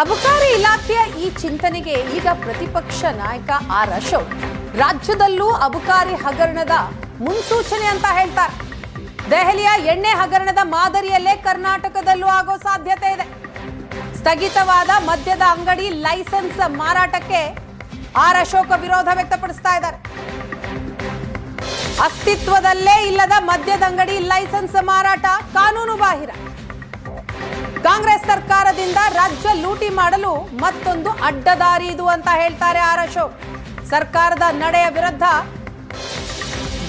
ಅಬಕಾರಿ ಇಲಾಖೆಯ ಈ ಚಿಂತನೆಗೆ ಈಗ ಪ್ರತಿಪಕ್ಷ ನಾಯಕ ಆರ್ ಅಶೋಕ್. ರಾಜ್ಯದಲ್ಲೂ ಅಬಕಾರಿ ಹಗರಣದ ಮುನ್ಸೂಚನೆ ಅಂತ ಹೇಳ್ತಾರೆ. ದೆಹಲಿಯ ಎಣ್ಣೆ ಹಗರಣದ ಮಾದರಿಯಲ್ಲೇ ಕರ್ನಾಟಕದಲ್ಲೂ ಆಗೋ ಸಾಧ್ಯತೆ ಇದೆ. ಸ್ಥಗಿತವಾದ ಮದ್ಯದ ಅಂಗಡಿ ಲೈಸೆನ್ಸ್ ಮಾರಾಟಕ್ಕೆ ಆರ್ ಅಶೋಕ ವಿರೋಧ ವ್ಯಕ್ತಪಡಿಸ್ತಾ ಇದ್ದಾರೆ. ಅಸ್ತಿತ್ವದಲ್ಲೇ ಇಲ್ಲದ ಮದ್ಯದ ಅಂಗಡಿ ಲೈಸೆನ್ಸ್ ಮಾರಾಟ ಕಾನೂನು ಬಾಹಿರ ಕಾಂಗ್ರೆಸ್ ಸರ್ಕಾರದಿಂದ ರಾಜ್ಯ ಲೂಟಿ ಮಾಡಲು ಮತ್ತೊಂದು ಅಡ್ಡದಾರಿ ಇದು ಅಂತ ಹೇಳ್ತಾರೆ ಆರ್ ಅಶೋಕ್. ಸರ್ಕಾರದ ನಡೆಯ ವಿರುದ್ಧ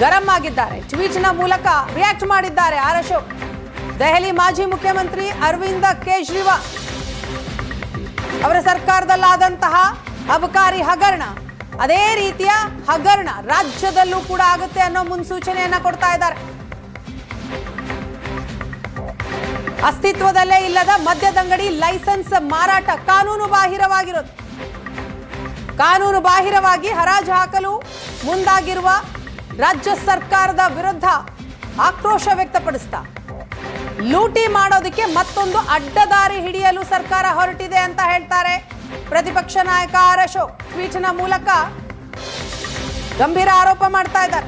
ಗರಂ ಆಗಿದ್ದಾರೆ ಟ್ವೀಟ್ನ ಮೂಲಕ ರಿಯಾಕ್ಟ್ ಮಾಡಿದ್ದಾರೆ ಆರ್ ಅಶೋಕ್. ದೆಹಲಿ ಮಾಜಿ ಮುಖ್ಯಮಂತ್ರಿ ಅರವಿಂದ ಕೇಜ್ರಿವಾಲ್ ಅವರ ಸರ್ಕಾರದಲ್ಲಾದಂತಹ ಅಬಕಾರಿ ಹಗರಣ. ಅದೇ ರೀತಿಯ ಹಗರಣ ರಾಜ್ಯದಲ್ಲೂ ಕೂಡ ಆಗುತ್ತೆ ಅನ್ನೋ ಮುನ್ಸೂಚನೆಯನ್ನ ಕೊಡ್ತಾ ಇದ್ದಾರೆ. ಅಸ್ತಿತ್ವದಲ್ಲೇ ಇಲ್ಲದ ಮದ್ಯದಂಗಡಿ ಲೈಸೆನ್ಸ್ ಮಾರಾಟ ಕಾನೂನು ಬಾಹಿರವಾಗಿರೋದು. ಕಾನೂನು ಬಾಹಿರವಾಗಿ ಹರಾಜು ಹಾಕಲು ಮುಂದಾಗಿರುವ ರಾಜ್ಯ ಸರ್ಕಾರದ ವಿರುದ್ಧ ಆಕ್ರೋಶ ವ್ಯಕ್ತಪಡಿಸ್ತಾ. ಲೂಟಿ ಮಾಡೋದಕ್ಕೆ ಮತ್ತೊಂದು ಅಡ್ಡದಾರಿ ಹಿಡಿಯಲು ಸರ್ಕಾರ ಹೊರಟಿದೆ ಅಂತ ಹೇಳ್ತಾರೆ ಪ್ರತಿಪಕ್ಷ ನಾಯಕ ಆರ್ ಅಶೋಕ್. ಟ್ವೀಟ್ನ ಮೂಲಕ ಗಂಭೀರ ಆರೋಪ ಮಾಡ್ತಾ ಇದ್ದಾರೆ.